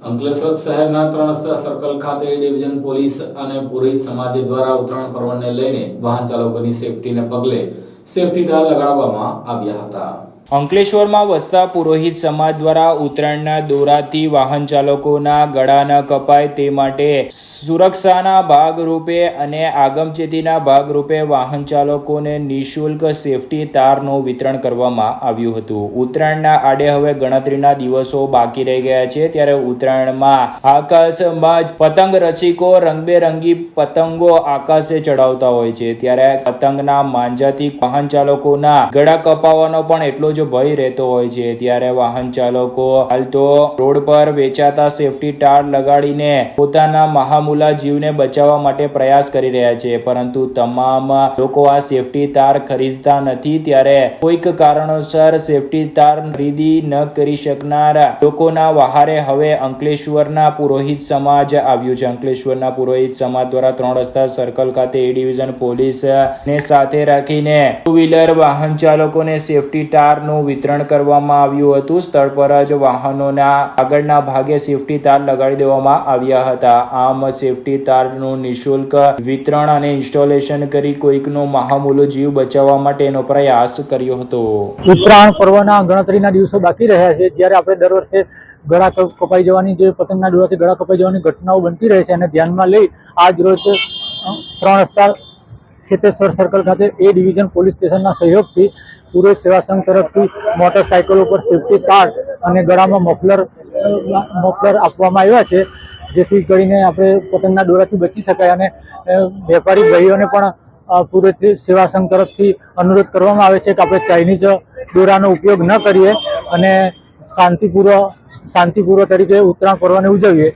અંકલેશ્વર શહેરના ત્રણ રસ્તા સર્કલ ખાતે ડિવિઝન પોલીસ અને પુરોહિત સમાજ દ્વારા ઉત્તરાયણ પર્વને લઈને વાહન ચાલકોની સેફટીને પગલે સેફટી ટાયર લગાડવામાં આવ્યા હતા. અંકલેશ્વરમાં વસતા પુરોહિત સમાજ દ્વારા ઉત્તરાયણના દોરાથી વાહન ચાલકોના ગળા ન કપાય તે માટે સુરક્ષાના ભાગરૂપે અને આગમચેતીના ભાગરૂપે વાહન ચાલકોને નિઃશુલ્ક સેફટી તારનું વિતરણ કરવામાં આવ્યું હતું. ઉત્તરાયણના આડે હવે ગણતરીના દિવસો બાકી રહી ગયા છે. ત્યારે ઉત્તરાયણમાં આકાશમાં પતંગ રસિકો રંગબેરંગી પતંગો આકાશે ચડાવતા હોય છે. ત્યારે પતંગના માંજાથી વાહન ચાલકોના ગળા કપાવાનો પણ એટલો જ ભય રહેતો હોય છે, ત્યારે વાહન ચાલકો હાલ તો રોડ પર વેચાતા સેફટી ટાર લગાડીને પોતાના મહામુલા જીવને બચાવવા માટે પ્રયાસ કરી રહ્યા છે. પરંતુ તમામ લોકો આ સેફટી તાર ખરીદતા નથી, ત્યારે કોઈક કારણોસર સેફટી તાર ખરીદી ન કરી શકનાર લોકોના વહારે હવે અંકલેશ્વરના પુરોહિત સમાજ આવ્યું છે. અંકલેશ્વરના પુરોહિત સમાજ દ્વારા ત્રણ રસ્તા સર્કલ ખાતે એ ડિવિઝન પોલીસ ને સાથે રાખીને ટુ વ્હીલર વાહન ચાલકોને સેફટી તારનું વિતરણ કરવામાં આવ્યું હતું. સ્થળ પર જ વાહનોના આગળના ભાગે સેફટી તાર લગાડી દેવામાં આવ્યા હતા. આમ સેફટી તારનું નિઃશુલ્ક વિતરણ અને ઇન્સ્ટોલેશન કરી કોઈકનો મહામૂલો જીવ બચાવવા માટેનો પ્રયાસ કર્યો હતો. ઉત્તરાયણ પર્વના ગણતરીના દિવસો બાકી રહ્યા છે. જ્યારે આપણે દર વર્ષે ગળા કપાઈ જવાની જે પતંગના દોરાથી ગળા કપાઈ જવાની ઘટનાઓ બનતી રહે છે અને ધ્યાનમાં લઈ આજ રોજ ત્રણ રસ્તા ખેતેશ્વર સર્કલ ખાતે એ ડિવિઝન પોલીસ સ્ટેશનના સહયોગથી પૂર્વ સેવા સંઘ તરફથી મોટરસાયકલો ઉપર સેફટી કાર્ડ અને ગળામાં મફલર મફલર આપવામાં આવ્યા છે જેથી કરીને આપણે પતંગના દોરાથી બચી શકાય અને વેપારી ભાઈઓને પણ અ, પૂર્વ સેવા સંઘ તરફથી અનુરોધ કરવામાં આવે છે કે આપણે ચાઇનીઝ દોરાનો ઉપયોગ ન કરીએ અને શાંતિપૂર્વ શાંતિપૂર્વ તરીકે ઉત્તરાયણ પર્વને ઉજવીએ.